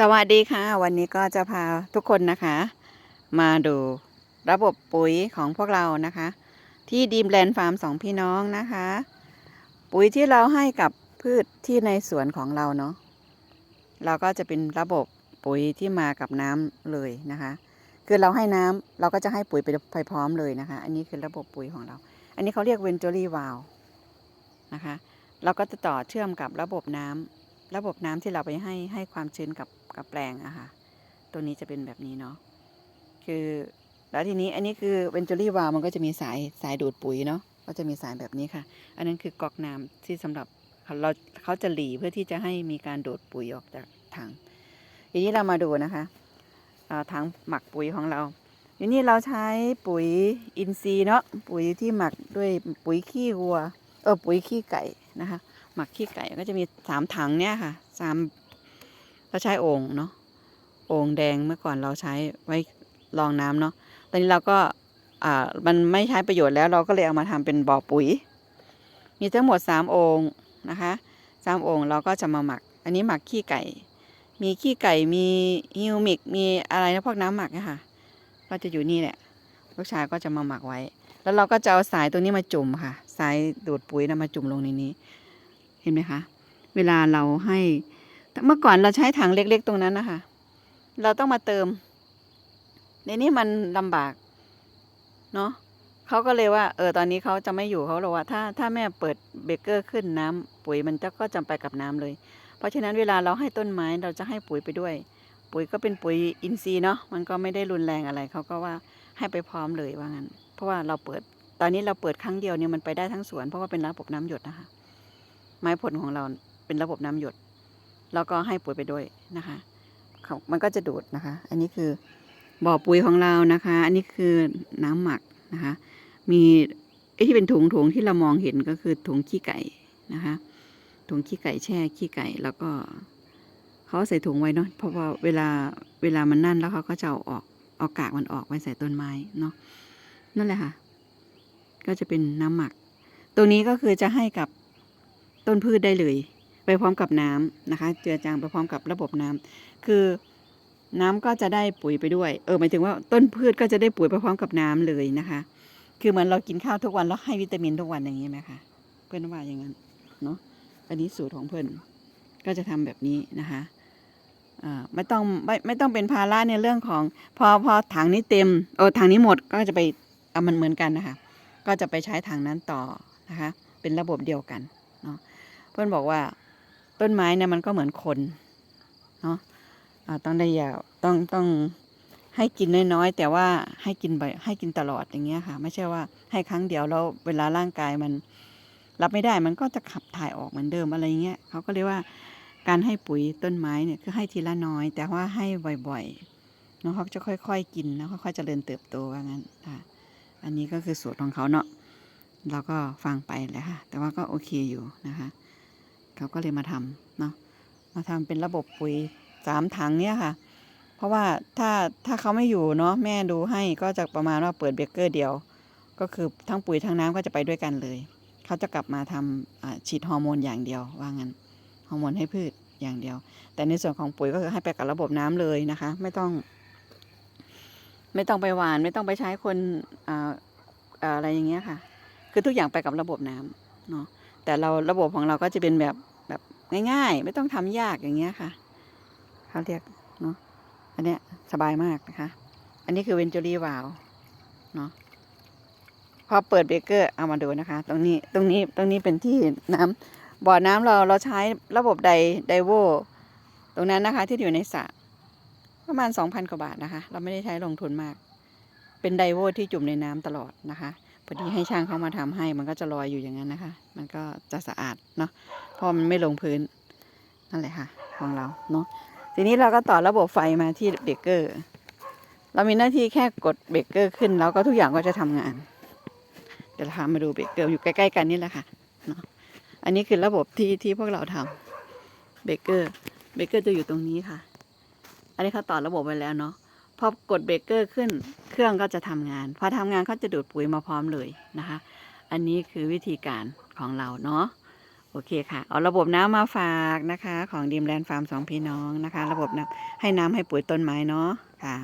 สวัสดีค่ะ วันนี้ก็จะพาทุกคนนะคะ มาดูระบบปุ๋ยของพวกเรานะคะ ที่ดีมแลนด์ฟาร์มสองพี่น้องนะคะ ปุ๋ยที่เราให้กับพืชที่ในสวนของเราเนาะเราก็จะเป็นระบบปุ๋ยที่มากับน้ำเลยนะคะ คือเราให้น้ำเราก็จะให้ปุ๋ยไปไปพร้อมเลยนะคะ อันนี้คือระบบปุ๋ยของเรา อันนี้เขาเรียกเวนจอรี่วาลนะคะ เราก็จะต่อเชื่อมกับระบบน้ำ ระบบน้ำที่เราไปให้ให้ความชื้นกับกับแปลงอะค่ะ ตัวนี้จะเป็นแบบนี้เนาะ คือแล้วทีนี้อันนี้คือเวนจูรี่วาลมันก็จะมีสายสายดูดปุ๋ยเนาะ ก็จะมีสายแบบนี้ค่ะ อันนั้นคือกรอกน้ำที่สำหรับเราเขาจะหลีเพื่อที่จะให้มีการดูดปุ๋ยออกจากถัง ทีนี้เรามาดูนะคะถังหมักปุ๋ยของเราทีนี้เราใช้ปุ๋ยอินทรีย์เนาะ ปุ๋ยที่หมักด้วยปุ๋ยขี้วัว เออปุ๋ยขี้ไก่นะคะ หมักขี้ไก่ก็จะมีสามถังเนี่ยค่ะสามเราใช้โอ่งเนาะโอ่งแดงเมื่อก่อนเราใช้ไว้รองน้ำเนาะตอนนี้เราก็อ่ามันไม่ใช้ประโยชน์แล้วเราก็เลยเอามาทำเป็นบ่อปุ๋ย มีทั้งหมดสามโอ่งนะคะสามโอ่งเราก็จะมาหมัก อันนี้หมักขี้ไก่ มีขี้ไก่มีฮิวมิกมีอะไรนะพวกน้ำหมักเนี่ยค่ะก็จะอยู่นี่แหละลูกชายก็จะมาหมักไว้ แล้วเราก็จะเอาสายตรงนี้มาจุ่มค่ะ สายดูดปุ๋ยนะมาจุ่มลงในนี้ เห็นไหมคะเวลาเราให้เมื่อก่อนเราใช้ถังเล็ก ๆ ตรงนั้นนะคะเราต้องมาเติม ในนี้มันลำบาก เนาะเขาก็เลยว่า เออตอนนี้เขาจะไม่อยู่เขาบอกว่าถ้าถ้าแม่เปิดเบเกอร์ขึ้นน้ำปุ๋ยมันจะก็จำไปกับน้ำเลย เพราะฉะนั้นเวลาเราให้ต้นไม้เราจะให้ปุ๋ยไปด้วย ปุ๋ยก็เป็นปุ๋ยอินทรีย์เนาะมันก็ไม่ได้รุนแรงอะไรเขาก็ว่าให้ไปพร้อมเลยว่างั้น เพราะว่าเราเปิด ตอนนี้เราเปิดครั้งเดียวเนี่ยมันไปได้ทั้งสวนเพราะว่าเป็นระบบน้ำหยดนะคะ ไม้ผลของเราเป็นระบบน้ำหยด แล้วก็ให้ปุ๋ยไปด้วยนะคะมันก็จะดูดนะคะ อันนี้คือบ่อปุ๋ยของเรานะคะ อันนี้คือน้ำหมักนะคะ มีไอ้ที่เป็นถุงถุงที่เรามองเห็นก็คือถุงขี้ไก่นะคะถุงขี้ไก่แช่ขี้ไก่แล้วก็เขาใส่ถุงไว้เนาะเพราะว่าเวลาเวลามันนั่นแล้วเขาก็จะเอาออกเอากากมันออกไว้ใส่ต้นไม้เนาะนั่นแหละค่ะ ก็จะเป็นน้ำหมัก ตรงนี้ก็คือจะให้กับ ต้นพืชได้เลย ไปพร้อมกับน้ำนะคะ เจือจางไปพร้อมกับระบบน้ำคือน้ำก็จะได้ปุ๋ยไปด้วย เออหมายถึงว่าต้นพืชก็จะได้ปุ๋ยไปพร้อมกับน้ำเลยนะคะ คือเหมือนเรากินข้าวทุกวันแล้วให้วิตามินทุกวันอย่างนี้ไหมคะเพื่อนว่าอย่างนั้นเนาะอันนี้สูตรของเพื่อนก็จะทำแบบนี้นะคะอ่าไม่ต้องไม่ไม่ต้องเป็นภาระในเรื่องของ พอพอถังนี้เต็มโอ้ถังนี้หมดก็จะไปเอามันเหมือนกันนะคะ ก็จะไปใช้ถังนั้นต่อนะคะ เป็นระบบเดียวกัน เพื่อนบอกว่า ต้นไม้เนี่ยมันก็เหมือนคนเนาะต้องได้ยาวต้องต้องให้กินน้อยๆแต่ว่าให้กินบ่อยให้กินตลอดอย่างเงี้ยค่ะ ไม่ใช่ว่าให้ครั้งเดียวแล้วเวลาร่างกายมันรับไม่ได้มันก็จะขับถ่ายออกเหมือนเดิมอะไรเงี้ยเขาก็เรียกว่าการให้ปุ๋ยต้นไม้เนี่ยคือให้ทีละน้อย แต่ว่าให้บ่อยๆเนาะเขาจะค่อย ๆ กินแล้วค่อยๆเจริญเติบโตว่างั้นค่ะอันนี้ก็คือสูตรของเขาเนาะเราก็ฟังไปแหละค่ะ แต่ว่าก็โอเคอยู่นะคะ เขาก็เลยมาทำเนาะมาทำเป็นระบบปุ๋ยสามถังเนี่ยค่ะ เพราะว่าถ้าถ้าเขาไม่อยู่เนาะแม่ดูให้ก็จะประมาณว่าเปิดเบเกอร์เดียว ก็คือทั้งปุ๋ยทั้งน้ำก็จะไปด้วยกันเลย เขาจะกลับมาทำฉีดฮอร์โมนอย่างเดียวว่างั้นฮอร์โมนให้พืชอย่างเดียว แต่ในส่วนของปุ๋ยก็คือให้ไปกับระบบน้ำเลยนะคะ ไม่ต้อง ไม่ต้องไปหวาน ไม่ต้องไปใช้คนออะไรอย่างเงี้ยค่ะ คือทุกอย่างไปกับระบบน้ำเนาะ แต่เราระบบของเราก็จะเป็นแบบแบบง่าย ๆ ไม่ต้องทำยากอย่างเงี้ยค่ะเขาเรียกเนาะอันเนี้ยสบายมากนะคะ อันนี้คือเวนจูรี่วาลเนาะพอเปิดเบเกอร์เอามาดูนะคะ ตรงนี้ตรงนี้ตรงนี้เป็นที่น้ำบ่อน้ำเราเราใช้ระบบไดไดโวตรงนั้นนะคะ ที่อยู่ในสระประมาณสองพันกว่าบาทนะคะ เราไม่ได้ใช้ลงทุนมาก เป็นไดโวที่จุ่มในน้ำตลอดนะคะ พอดีให้ช่างเขามาทำให้ มันก็จะลอยอยู่อย่างนั้นนะคะ มันก็จะสะอาดเนาะเพราะมันไม่ลงพื้นนั่นแหละค่ะ ของเราเนาะทีนี้เราก็ต่อระบบไฟมาที่เบรกเกอร์ เรามีหน้าที่แค่กดเบรกเกอร์ขึ้น แล้วก็ทุกอย่างก็จะทำงาน เดี๋ยวเราพามาดูเบรกเกอร์อยู่ใกล้ๆกันนี่แหละค่ะเนาะอันนี้คือระบบที่ที่พวกเราทำเบรกเกอร์เบรกเกอร์จะอยู่ตรงนี้ค่ะ อันนี้เขาต่อระบบไว้แล้วเนาะ พอกดเบรกเกอร์ขึ้น เครื่องก็จะทำงาน พอทำงานเขาจะดูดปุ๋ยมาพร้อมเลยนะคะ อันนี้คือวิธีการของเราเนาะโโอเคค่ะ เอาระบบน้ำมาฝากนะคะ ของดีมแลนด์ฟาร์มสองพี่น้องนะคะ ระบบน้ำให้น้ำให้ปุ๋ยต้นไม้เนาะค่ะ